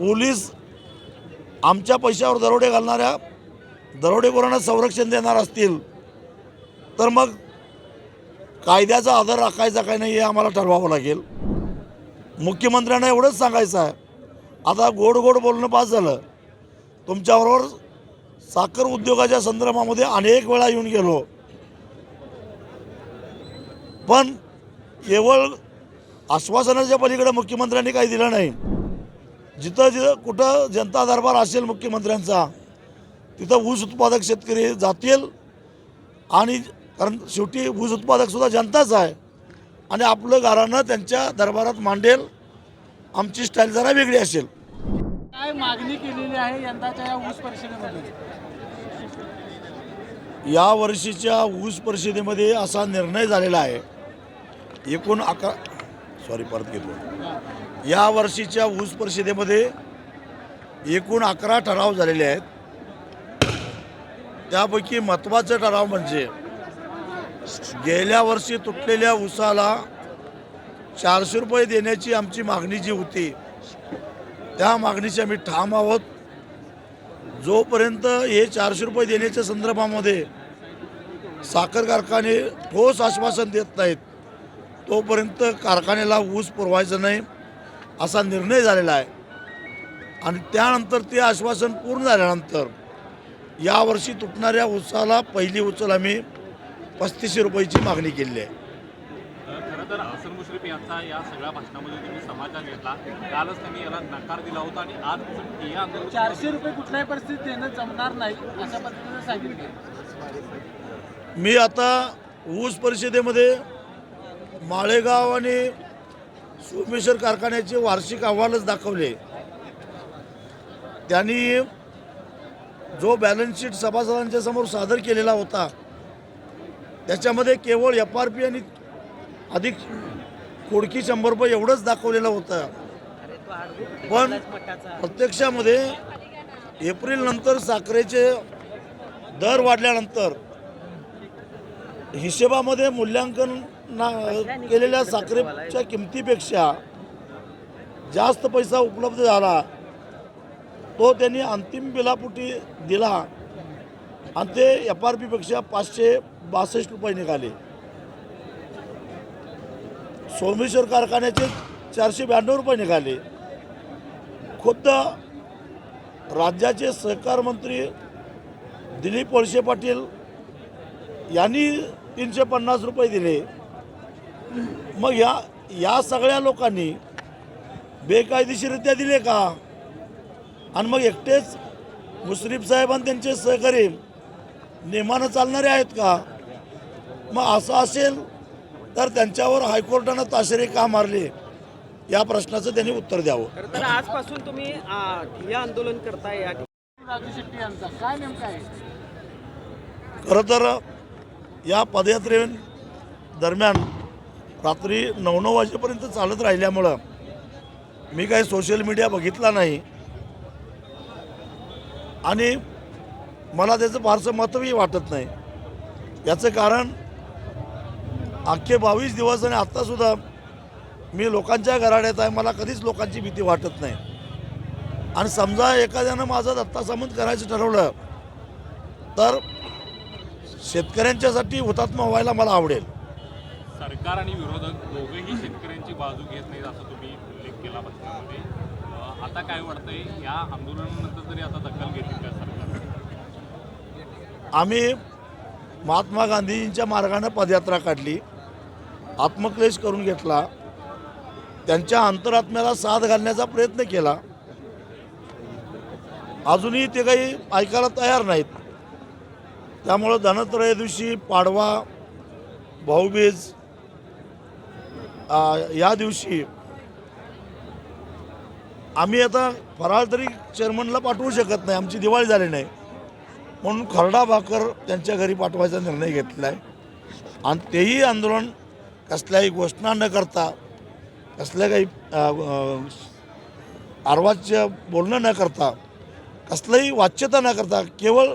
Police आमच्या पैशावर दरोडे घालणाऱ्या दरोडेखोरांना संरक्षण देणार असतील तर मग कायद्याचा आदर राखायचा काय नाही हे आम्हाला ठरवावं लागेल. मुख्यमंत्र्यांना एवढंच सांगायचं आहे. आता गोड गोड बोलणं पास झालं. तुमच्याबरोबर साखर उद्योगाच्या संदर्भामध्ये अनेक वेळा येऊन गेलो. पण केवळ आश्वासनाच्या पलीकडे मुख्यमंत्र्यांनी काही दिलं नाही. जिथं जिथं कुठं जनता दरबार असेल मुख्यमंत्र्यांचा तिथं ऊस उत्पादक शेतकरी जातील. आणि कारण शेवटी ऊस उत्पादकसुद्धा जनताच आहे. आणि आपलं गारानं त्यांच्या दरबारात मांडेल. आमची स्टाईल जरा वेगळी असेल. काय मागणी केलेली आहे यंदाच्या या ऊस परिषदेमध्ये? या वर्षीच्या ऊस परिषदेमध्ये असा निर्णय झालेला आहे. एकूण अकरा सॉरी परत घेतो या वर्षीच्या ऊस परिषदेमध्ये एकूण अकरा ठराव झालेले आहेत. त्यापैकी महत्त्वाचा ठराव म्हणजे गेल्या वर्षी तुटलेल्या ऊसाला चारशे रुपये देण्याची आमची मागणी जी होती त्या मागणीची आम्ही ठाम आहोत. जोपर्यंत हे चारशे रुपये देण्याच्या संदर्भामध्ये साखर कारखाने ठोस आश्वासन देत नाहीत तोपर्यंत कारखान्याला ऊस पुरवायचं नाही. असा निर्णय झालेला आहे. आणि त्यानंतर ते आश्वासन पूर्ण झाल्यानंतर यावर्षी तुटणाऱ्या ऊसाला पहिली उचल आम्ही पस्तीसशे रुपयाची मागणी केली आहे. खरं तर हसन मुश्रीफ यांचा या सगळ्या भाषणामध्ये तुम्ही समाचार घेतला. कालच त्यांनी याला नकार दिला होता आणि आज आंदोलन चारशे रुपये कुठल्याही परिस्थितीत देणं जमणार नाही अशा पद्धतीने सांगितले. मी आता ऊस परिषदेमध्ये माळेगाव आणि सोमेश्वर कारखान्याचे वार्षिक अहवालच दाखवले. त्यांनी जो बॅलन्स शीट सभासदांच्या समोर सादर केलेला होता त्याच्यामध्ये केवळ एफ आर पी आणि अधिक कोडकी शंभर रुपये एवढंच दाखवलेलं होतं. पण प्रत्यक्षामध्ये एप्रिल नंतर साखरेचे दर वाढल्यानंतर हिशेबामध्ये मूल्यांकन ना केलेल्या साखरेच्या किमतीपेक्षा जास्त पैसा उपलब्ध झाला तो त्यांनी अंतिम बिलापुटी दिला आणि ते एफ आर पीपेक्षा पाचशे बासष्ट रुपये निघाले. सोमेश्वर कारखान्याचे चारशे ब्याण्णव रुपये निघाले. खुद्द राज्याचे सहकार मंत्री दिलीप वळसे पाटील यांनी तीनशे पन्नास रुपये दिले. मग या या सगळ्या लोकांनी बेकायदेशीररित्या दिले का? आणि मग एकटेच मुश्रीफ साहेब आणि त्यांचे सहकारी नेमानं चालणारे आहेत का? मग असं असेल तर त्यांच्यावर हायकोर्टानं ताशेरे का मारले? या प्रश्नाचं त्यांनी उत्तर द्यावं. आजपासून तुम्ही आंदोलन करताय या ठिकाणी. राजू शेट्टी यांचा. काय नेमकं आहे? खरं तर या पदयात्रे दरम्यान रात्री नऊ नऊ वाजेपर्यंत चालत राहिल्यामुळं मी काही सोशल मीडिया बघितला नाही. आणि मला त्याचं फारसं महत्त्वही वाटत नाही. याचं कारण अख्खे बावीस दिवस आणि आत्तासुद्धा मी लोकांच्या घराड्यात आहे मला कधीच लोकांची भीती वाटत नाही. आणि समजा एखाद्यानं माझं दत्ता सामंत करायचं ठरवलं तर शेतकऱ्यांच्यासाठी हुतात्मा व्हायला मला आवडेल. सरकार आणि विरोधक दोघेही शेतकऱ्यांची बाजू घेत नाहीत असं तुम्ही उल्लेख केला भाषणामध्ये आता काय वाटतंय? या आंदोलनानंतर तरी आता दखल घेतील का सरकार? आम्ही महात्मा गांधीजींच्या मार्गानं पदयात्रा काढली आत्मक्लेश करून घेतला त्यांच्या अंतरात्म्याला साथ घालण्याचा प्रयत्न केला. अजूनही ते काही ऐकायला तयार नाहीत. त्यामुळं धनत्रय दिवशी पाडवा भाऊबीज या दिवशी आम्ही आता फराळ तरी चेअरमनला पाठवू शकत नाही आमची दिवाळी झाली नाही. म्हणून खरडा भाकर त्यांच्या घरी पाठवायचा निर्णय घेतला आहे आणि तेही आंदोलन कसल्याही घोषणा न करता कसल्या काही आर्वाच्य बोलणं न करता कसलंही वाच्यता न करता केवळ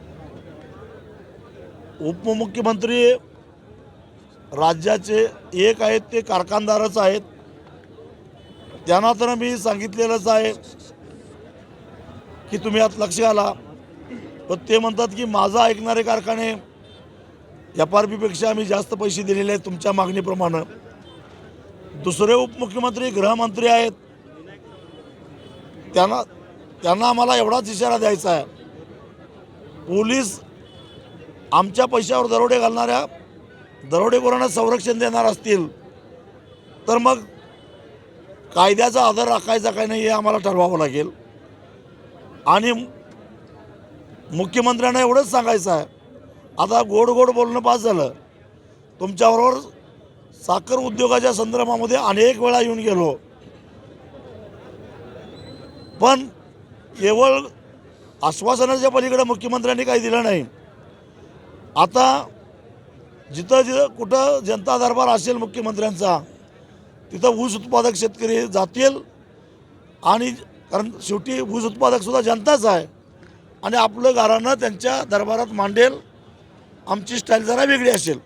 उपमुख्यमंत्री राज्याचे एक आहेत ते कारखानदारच आहेत. त्यांना तर मी सांगितलेलंच आहे की तुम्ही आत लक्ष घाला. पण ते म्हणतात की माझा ऐकणारे कारखाने एफ आर पीपेक्षा आम्ही जास्त पैसे दिलेले आहेत तुमच्या मागणीप्रमाणे. दुसरे उपमुख्यमंत्री गृहमंत्री आहेत. त्यांना त्यांना आम्हाला एवढाच इशारा द्यायचा आहे. पोलीस आमच्या पैशावर दरोडे घालणाऱ्या दरोडेखोरांना संरक्षण देणार असतील तर मग कायद्याचा आदर राखायचा काय नाही हे आम्हाला ठरवावं लागेल. आणि मुख्यमंत्र्यांना एवढंच सांगायचं आहे आता गोड गोड बोलणं पास झालं तुमच्याबरोबर साखर उद्योगाच्या संदर्भामध्ये अनेक वेळा येऊन गेलो. पण केवळ आश्वासनाच्या पलीकडे मुख्यमंत्र्यांनी काही दिलं नाही. आता जिथं जिथं कुठं जनता दरबार असेल मुख्यमंत्र्यांचा तिथं ऊस उत्पादक शेतकरी जातील. आणि कारण शेवटी ऊस उत्पादकसुद्धा जनताच आहे. आणि आपलं गारानं त्यांच्या दरबारात मांडेल. आमची स्टाईल जरा वेगळी असेल.